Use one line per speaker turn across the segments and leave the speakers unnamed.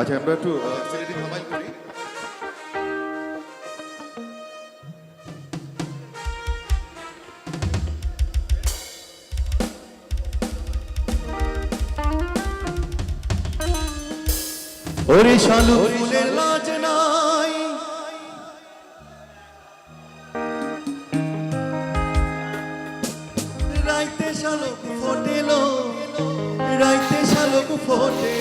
আচ্ছা আমরা একটু সিলেটি ধামাইল করি
ওরে শালু ফুলের লাজ নাই। রাইতে শালুক ফোটেলো রাইতে শালুক ফোটে।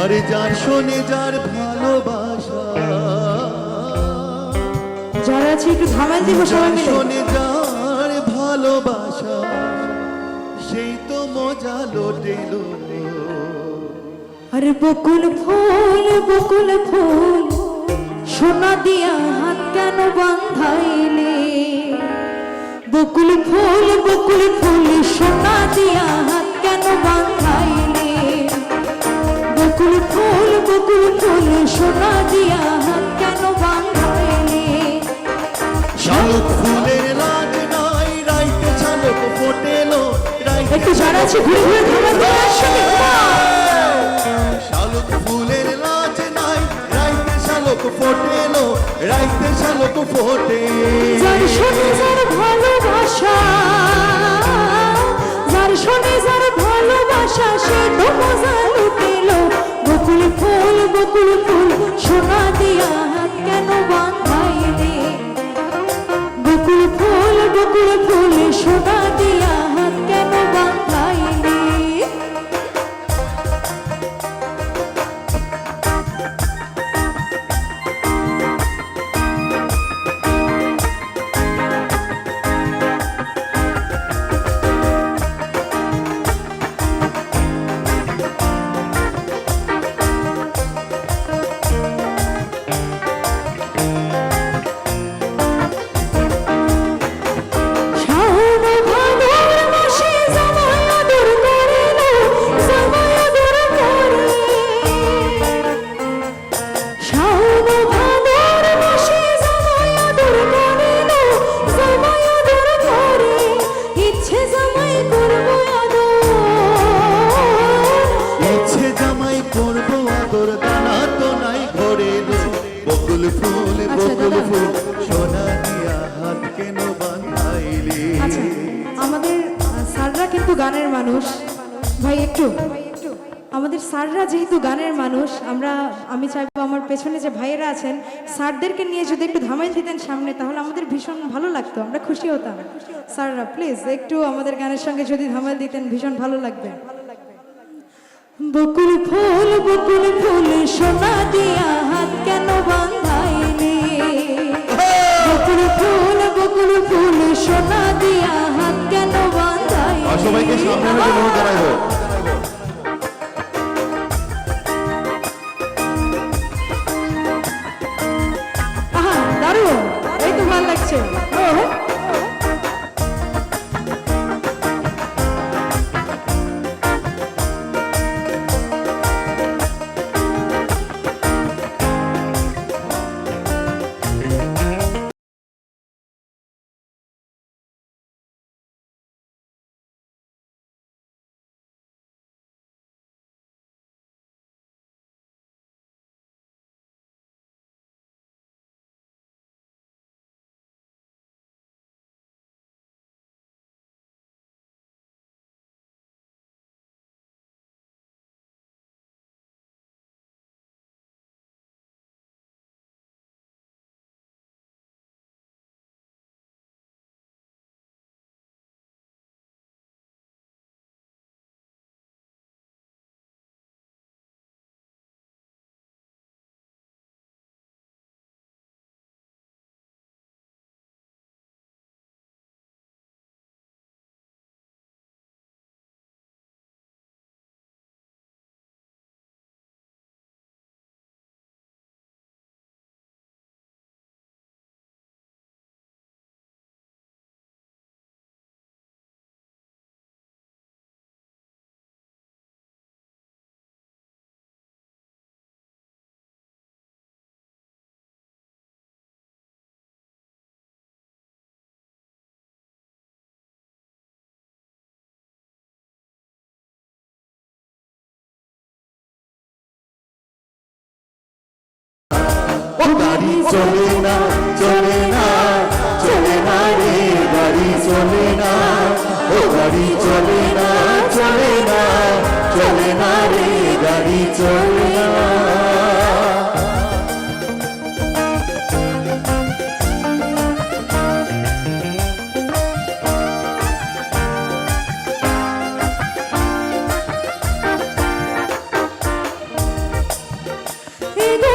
আরে যার শোনে যার ভালোবাসা।
যারা আছে একটু দিব সবাই মিলে।
শোনে যার ভালোবাসা সেই তো মজা লোটেলো
আরে বকুল ফুল বকুল ফুল সোনা দিয়া হাত কেন বান্ধাইলে? বকুল ফুল বকুল ফুল
শালুক ফুলের লাজ নাই রাইতে শালুক ফোটেলো
একটু যারা আছে, ঘুরে ঘুরে ধামাল দিয়ে একসঙ্গে
শালুক ফুলের লাজ নাই রাইতে শালুক ফোটেলো ফোটে
যার শোনে যার ভালোবাসা, যার শোনে যার ভালোবাসা, সে তো ফুল কিন্তু গানের মানুষ, ভাই একটু, আমাদের স্যাররা যেহেতু গানের মানুষ, আমরা, আমি চাইব আমার পেছনে যে ভাইয়েরা আছেন, স্যারদেরকে নিয়ে যদি একটু ধামাই দিতেন সামনে, তাহলে আমাদের ভীষণ ভালো লাগতো, আমরা খুশি হতাম। স্যাররা, প্লিজ, একটু আমাদের গানের সঙ্গে যদি ধামাল দিতেন, ভীষণ ভালো লাগবে। বকুল ফুল বকুল ফুল, সোনা দিয়া হাত কেন বান্ধাইলে বকুল ফুল বকুল ফুল, সোনা সবাইকে সামনে অনুরোধ জানাইব।
দারুণ। এই তো ভালো লাগছে। ও হ্যাঁ
ও গাড়ি চলে না চলে না চলে না রে গাড়ি চলে না। ও গাড়ি চলে না চলে না চলে না রে গাড়ি চলে